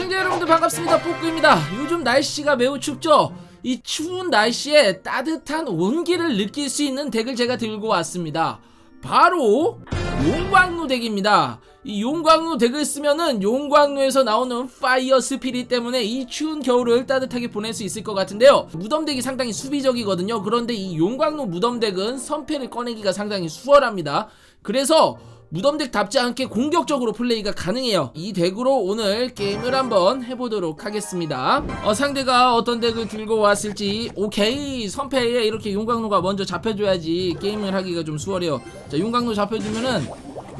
시청자 여러분들 반갑습니다. 뽀꾸입니다. 요즘 날씨가 매우 춥죠? 이 추운 날씨에 따뜻한 온기를 느낄 수 있는 덱을 제가 들고 왔습니다. 바로 용광로 덱입니다. 이 용광로 덱을 쓰면은 용광로에서 나오는 파이어 스피릿 때문에 이 추운 겨울을 따뜻하게 보낼 수 있을 것 같은데요. 무덤 덱이 상당히 수비적이거든요. 그런데 이 용광로 무덤 덱은 선패를 꺼내기가 상당히 수월합니다. 그래서 무덤덱답지 않게 공격적으로 플레이가 가능해요. 이 덱으로 오늘 게임을 한번 해보도록 하겠습니다. 어, 상대가 어떤 덱을 들고 왔을지 오케이. 선패에 이렇게 용광로가 먼저 잡혀줘야지 게임을 하기가 좀 수월해요. 자 용광로 잡혀주면은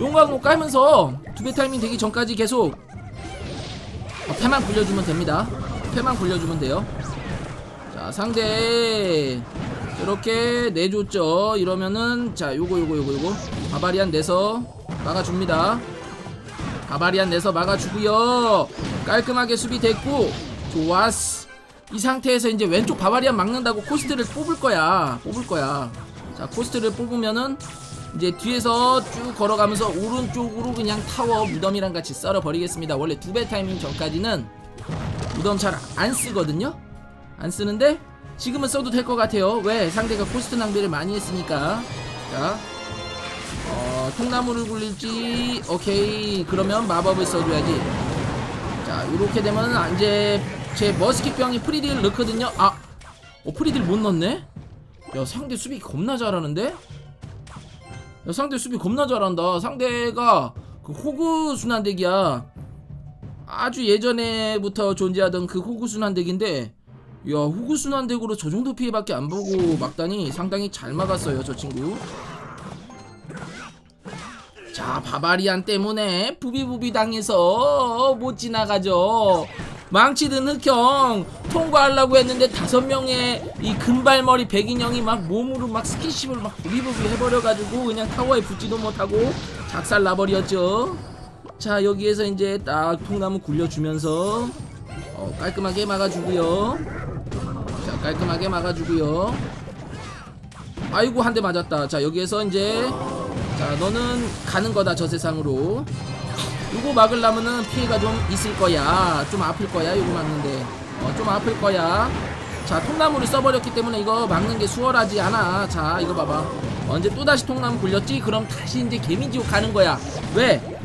용광로 깔면서 두 배 타이밍 되기 전까지 계속 어, 패만 굴려주면 됩니다. 패만 굴려주면 돼요. 자 상대 이렇게 내줬죠. 이러면은 자 요거 요거 요거 요거. 바바리안 내서 막아줍니다. 바바리안 내서 막아주고요. 깔끔하게 수비됐고 좋았어. 이 상태에서 이제 왼쪽 바바리안 막는다고 코스트를 뽑을 거야. 뽑을 거야. 자 코스트를 뽑으면은 이제 뒤에서 쭉 걸어가면서 오른쪽으로 그냥 타워 무덤이랑 같이 썰어 버리겠습니다. 원래 두 배 타이밍 전까지는 무덤 잘 안 쓰거든요? 안 쓰는데 지금은 써도 될 것 같아요. 왜? 상대가 코스트 낭비를 많이 했으니까. 자, 어, 통나무를 굴릴지, 오케이. 그러면 마법을 써줘야지. 자, 이렇게 되면 이제 제 머스킷 병이 프리딜 넣거든요. 아, 어, 프리딜 못 넣네? 야, 상대 수비 겁나 잘하는데? 야, 상대 수비 겁나 잘한다. 상대가 그 호구 순환덱이야. 아주 예전에부터 존재하던 그 호구 순환덱인데 야 후구 순환덱으로 저 정도 피해밖에 안 보고 막다니 상당히 잘 막았어요 저 친구 자 바바리안 때문에 부비부비 당해서 못 지나가죠. 망치든 흑형 통과하려고 했는데 다섯 명의 이 금발머리 백인형이 막 몸으로 막 스킨십을 막 부비부비 해버려가지고 그냥 타워에 붙지도 못하고 작살 나버렸죠. 자 여기에서 이제 딱 통나무 굴려주면서 어, 깔끔하게 막아주고요. 자 깔끔하게 막아주고요. 아이고 한 대 맞았다. 자 여기에서 이제 자 너는 가는 거다 저 세상으로. 이거 막으려면은 피해가 좀 있을 거야. 좀 아플 거야 이거 막는데. 어, 좀 아플 거야. 자 통나무를 써버렸기 때문에 이거 막는 게 수월하지 않아. 자 이거 봐봐. 언제 또다시 통나무 굴렸지? 그럼 다시 이제 개미지옥 가는 거야. 왜?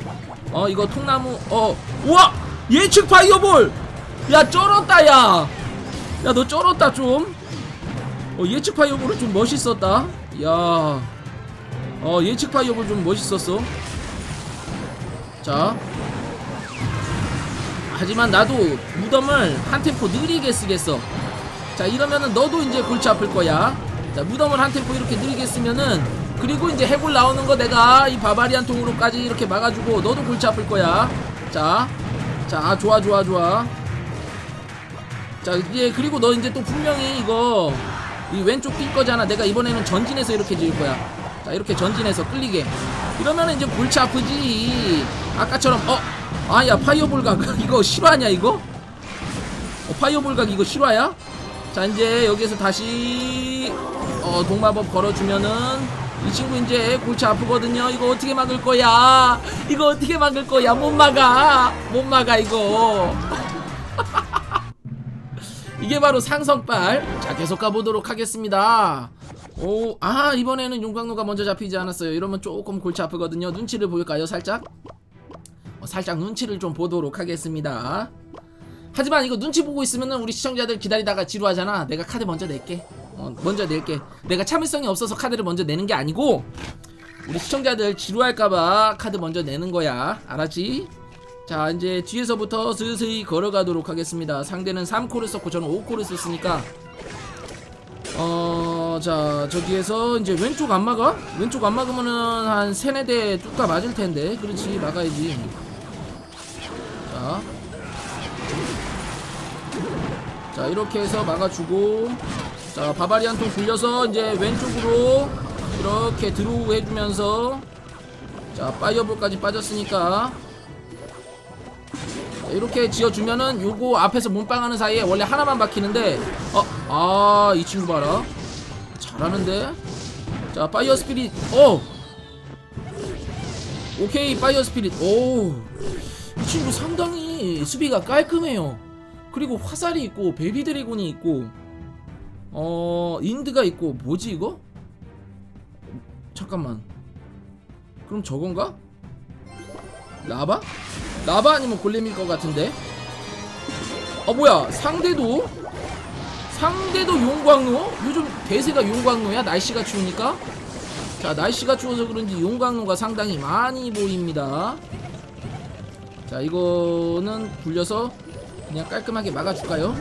어 이거 통나무 어 우와! 예측 파이어볼! 야 쩔었다 야! 야 너 쩔었다 좀. 어, 예측 파이어볼은 좀 멋있었다. 야 어, 예측 파이어볼 좀 멋있었어 자 하지만 나도 무덤을 한 템포 느리게 쓰겠어 자 이러면은 너도 이제 골치 아플 거야 자 무덤을 한 템포 이렇게 느리게 쓰면은 그리고 이제 해골 나오는 거 내가 이 바바리안 통으로까지 이렇게 막아주고 너도 골치 아플 거야 자 자, 아, 좋아, 좋아, 좋아. 자, 이제, 그리고 너 이제 또 분명히 이거, 이 왼쪽 뛸 거잖아. 내가 이번에는 전진해서 이렇게 지을 거야. 자, 이렇게 전진해서 끌리게. 이러면은 이제 골치 아프지. 아까처럼, 어, 아, 야, 파이어볼 각. 이거 실화냐, 이거? 어, 파이어볼 각 이거 실화야? 자, 이제 여기에서 다시, 어, 동마법 걸어주면은, 이 친구 이제 골치 아프거든요. 이거 어떻게 막을 거야? 이거 어떻게 막을 거야? 못 막아. 못 막아 이거. 이게 바로 상성빨. 자, 계속 가보도록 하겠습니다. 오, 아, 이번에는 용광로가 먼저 잡히지 않았어요. 이러면 조금 골치 아프거든요. 눈치를 보일까요, 살짝? 어, 살짝 눈치를 좀 보도록 하겠습니다. 하지만 이거 눈치 보고 있으면 우리 시청자들 기다리다가 지루하잖아. 내가 카드 먼저 낼게. 어, 먼저 낼게. 내가 참을성이 없어서 카드를 먼저 내는 게 아니고 우리 시청자들 지루할까봐 카드 먼저 내는 거야. 알았지? 자 이제 뒤에서부터 슬슬 걸어가도록 하겠습니다. 상대는 3코를 썼고 저는 5코를 썼으니까 어, 자, 저기에서 이제 왼쪽 안 막아? 왼쪽 안 막으면은 한 세네 대 뚝가 맞을 텐데. 그렇지, 막아야지. 자. 자, 이렇게 해서 막아주고. 자, 바바리안 통 굴려서 이제 왼쪽으로 이렇게 드로우 해주면서. 자, 파이어볼까지 빠졌으니까. 자, 이렇게 지어주면은 요거 앞에서 몸빵하는 사이에 원래 하나만 박히는데 어, 아, 이 친구 봐라. 잘하는데? 자, 파이어 스피릿. 어! 오케이, 파이어 스피릿. 오! 이 친구 상당히 수비가 깔끔해요. 그리고 화살이 있고 베이비 드래곤이 있고 어 인드가 있고 뭐지 이거? 잠깐만. 그럼 저건가? 라바? 라바 아니면 골렘일 것 같은데? 어 뭐야 상대도 상대도 용광로? 요즘 대세가 용광로야 날씨가 추우니까 자 날씨가 추워서 그런지 용광로가 상당히 많이 보입니다 자 이거는 굴려서 그냥 깔끔하게 막아줄까요?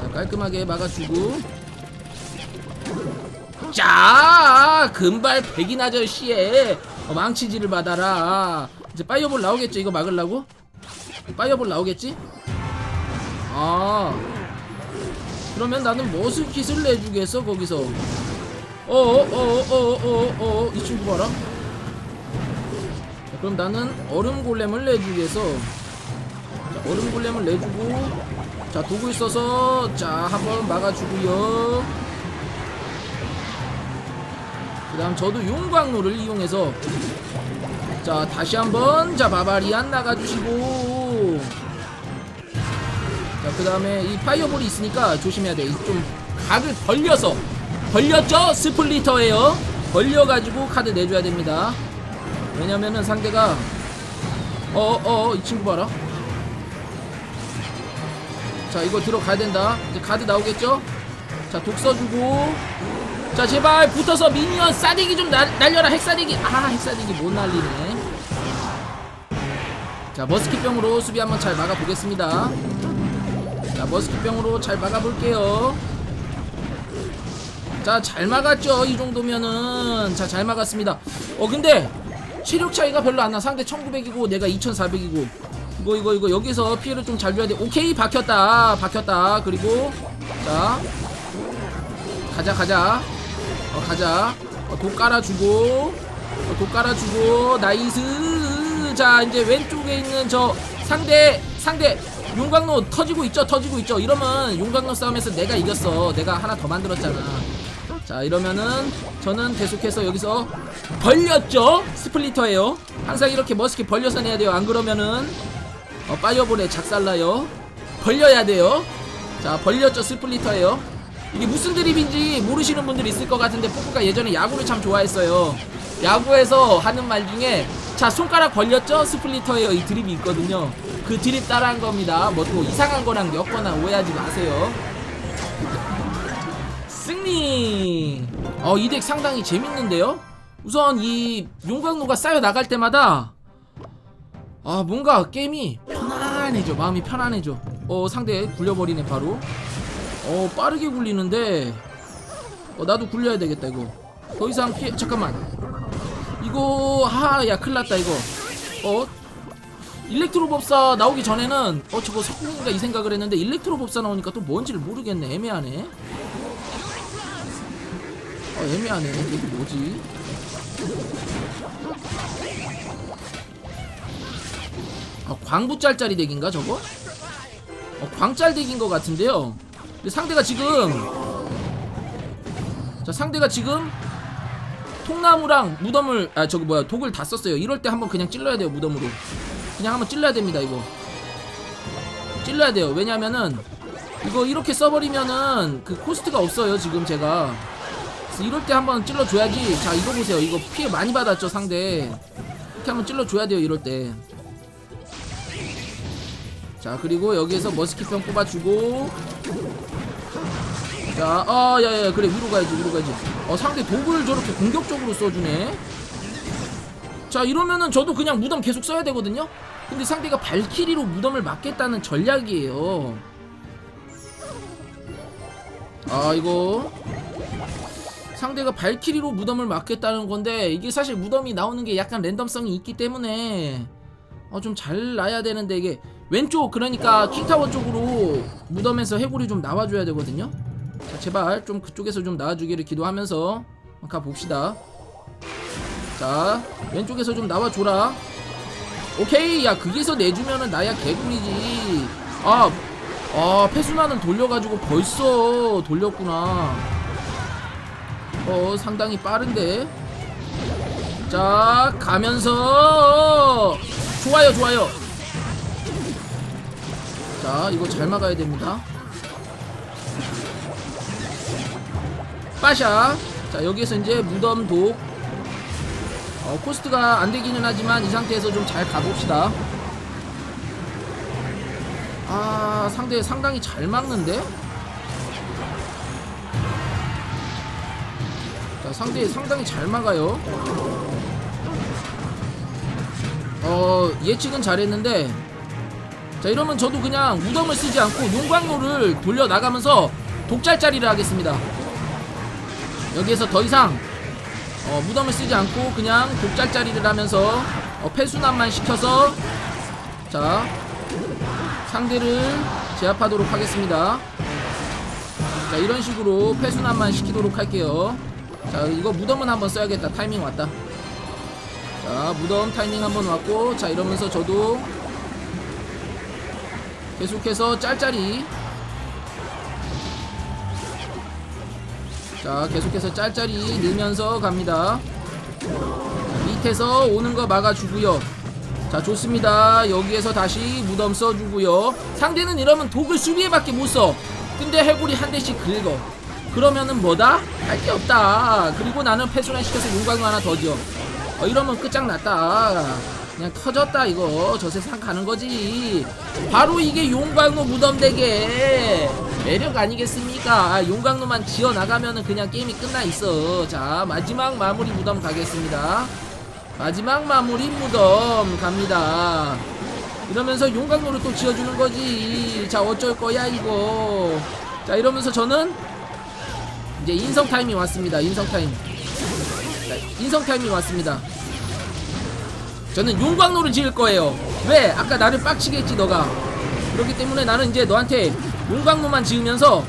자 깔끔하게 막아주고 자 금발 백인 아저씨의 어, 망치질을 받아라 이제 파이어볼 나오겠죠 이거 막으려고? 파이어볼 나오겠지? 아 그러면 나는 머스킷을 내주겠어 거기서? 어어어어어어 이 친구 봐라. 자, 그럼 나는 얼음 골렘을 내주겠어 자, 얼음 골렘을 내주고 자 도구 있어서 자 한번 막아주고요. 그 다음 저도 용광로를 이용해서 자 다시 한번 자 바바리안 나가주시고. 자 그 다음에 이 파이어볼이 있으니까 조심해야 돼 좀 각을 벌려서 벌렸죠? 스플리터예요. 벌려가지고 카드 내줘야 됩니다. 왜냐면은 상대가 어어 이 친구 봐라. 자 이거 들어가야 된다. 이제 카드 나오겠죠? 자독 써주고. 자 제발 붙어서 미니언 싸대기 좀 날, 날려라. 핵싸대기. 아 핵싸대기 못 날리네. 자 머스킷병으로 수비 한번 잘 막아보겠습니다 자 머스킷병으로 잘 막아볼게요. 자 잘 막았죠 이 정도면은. 자 잘 막았습니다. 어 근데 체력 차이가 별로 안나. 상대 1900이고 내가 2400이고. 이거 이거 이거. 여기서 피해를 좀 잘 줘야 돼. 오케이 박혔다. 박혔다. 그리고 자. 가자 가자. 어 가자. 어, 독 깔아주고. 어, 독 깔아주고. 나이스. 자 이제 왼쪽에 있는 저 상대 상대 용광로 터지고 있죠 터지고 있죠. 이러면 용광로 싸움에서 내가 이겼어. 내가 하나 더 만들었잖아. 자 이러면은 저는 계속해서 여기서 벌렸죠? 스플리터예요. 항상 이렇게 멋있게 벌려서 내야 돼요. 안 그러면은 어, 파이어볼에 작살나요. 벌려야 돼요. 자 벌렸죠 스플리터예요. 이게 무슨 드립인지 모르시는 분들 있을 것 같은데 뽀뽀가 예전에 야구를 참 좋아했어요. 야구에서 하는 말 중에 자 손가락 벌렸죠? 스플리터예요 이 드립이 있거든요. 그 드립 따라한 겁니다. 뭐 또 이상한 거랑 엮거나 오해하지 마세요. 승리! 어 이 덱 상당히 재밌는데요? 우선 이 용광로가 쌓여 나갈 때마다 아 뭔가 게임이 편안해져 마음이 편안해져. 어 상대 굴려버리네 바로. 어 빠르게 굴리는데. 어 나도 굴려야 되겠다 이거. 더 이상 피해 잠깐만 이거 하야 큰일났다 이거. 어? 일렉트로 법사 나오기 전에는 어 저거 석궁인가 이 생각을 했는데 일렉트로 법사 나오니까 또 뭔지를 모르겠네. 애매하네. 어 애매하네. 이게 뭐지? 아 광부짤짜리 덱인가 저거? 어 광짤 덱인 것 같은데요. 근데 상대가 지금 자 상대가 지금 통나무랑 무덤을 아 저기 뭐야 독을 다 썼어요. 이럴 때 한번 그냥 찔러야 돼요 무덤으로. 그냥 한번 찔러야 됩니다 이거. 찔러야 돼요. 왜냐면은 이거 이렇게 써버리면은 그 코스트가 없어요 지금 제가. 이럴 때 한번 찔러줘야지. 자 이거 보세요. 이거 피해 많이 받았죠 상대. 이렇게 한번 찔러줘야 돼요 이럴 때 자 그리고 여기에서 머스킷병 뽑아주고 자, 아, 야, 야, 그래, 위로 가야지, 위로 가야지. 어, 상대 독을 저렇게 공격적으로 써주네. 자, 이러면은 저도 그냥 무덤 계속 써야 되거든요? 근데 상대가 발키리로 무덤을 막겠다는 전략이에요. 아, 이거. 상대가 발키리로 무덤을 막겠다는 건데, 이게 사실 무덤이 나오는 게 약간 랜덤성이 있기 때문에, 어, 좀 잘 나야 되는데, 이게, 왼쪽, 그러니까 킹타워 쪽으로 무덤에서 해골이 좀 나와줘야 되거든요? 자, 제발 좀 그쪽에서 좀 나와주기를 기도하면서 가봅시다. 자, 왼쪽에서 좀 나와줘라. 오케이, 야, 거기서 내주면은 나야 개구리지. 아, 아, 패순환을 돌려가지고 벌써 돌렸구나. 어, 상당히 빠른데. 자, 가면서. 좋아요, 좋아요. 자 이거 잘 막아야 됩니다 빠샤. 자 여기에서 이제 무덤 독 어, 코스트가 안 되기는 하지만 이 상태에서 좀 잘 가봅시다. 아 상대 상당히 잘 막는데? 자 상대 상당히 잘 막아요. 어 예측은 잘했는데 자 이러면 저도 그냥 무덤을 쓰지 않고 용광로를 돌려 나가면서 독짤짜리를 하겠습니다 여기에서 더 이상 어, 무덤을 쓰지 않고 그냥 독짤짜리를 하면서 어, 패순환만 시켜서 자 상대를 제압하도록 하겠습니다. 자 이런 식으로 패순환만 시키도록 할게요. 자 이거 무덤은 한번 써야겠다. 타이밍 왔다. 자 무덤 타이밍 한번 왔고 자 이러면서 저도 계속해서 짤짤이 자 계속해서 짤짤이 늘면서 갑니다. 자, 밑에서 오는 거 막아주고요. 자 좋습니다. 여기에서 다시 무덤 써주고요. 상대는 이러면 독을 수비에밖에 못 써. 근데 해골이 한 대씩 긁어. 그러면은 뭐다? 할 게 없다. 그리고 나는 패순환 시켜서 용광로 하나 더 지어. 어, 이러면 끝장났다 그냥 터졌다 이거. 저 세상 가는 거지. 바로 이게 용광로 무덤대게. 매력 아니겠습니까? 아, 용광로만 지어 나가면은 그냥 게임이 끝나 있어. 자 마지막 마무리 무덤 가겠습니다. 마지막 마무리 무덤 갑니다. 이러면서 용광로를 또 지어주는 거지. 자 어쩔 거야 이거. 자 이러면서 저는 이제 인성 타임이 왔습니다. 인성 타임. 자, 인성 타임이 왔습니다 저는 용광로를 지을 거예요. 왜? 아까 나를 빡치게 했지 너가. 그렇기 때문에 나는 이제 너한테 용광로만 지으면서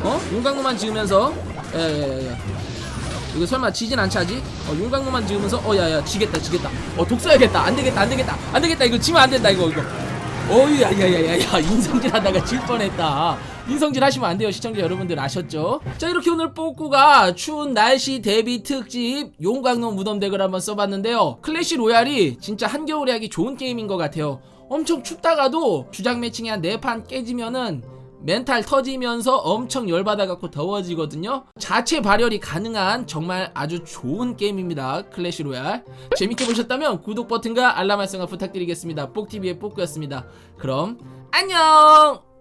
어? 용광로만 지으면서 예예예 이거 설마 지진 않지 아직? 어 용광로만 지으면서 어 야야 지겠다 지겠다. 어 독 써야겠다. 안되겠다 안되겠다 안되겠다. 이거 지면 안된다 이거 이거 어이 야야야야야 인성질 하다가 질 뻔했다. 인성질 하시면 안 돼요. 시청자 여러분들 아셨죠? 자 이렇게 오늘 뽀꾸가 추운 날씨 대비 특집 용광로 무덤 덱을 한번 써봤는데요. 클래시 로얄이 진짜 한겨울에 하기 좋은 게임인 것 같아요. 엄청 춥다가도 주작 매칭이 한 4판 깨지면은 멘탈 터지면서 엄청 열받아갖고 더워지거든요. 자체 발열이 가능한 정말 아주 좋은 게임입니다. 클래시 로얄. 재밌게 보셨다면 구독 버튼과 알람 설정을 부탁드리겠습니다. 뽁TV의 뽁꾸였습니다. 그럼 안녕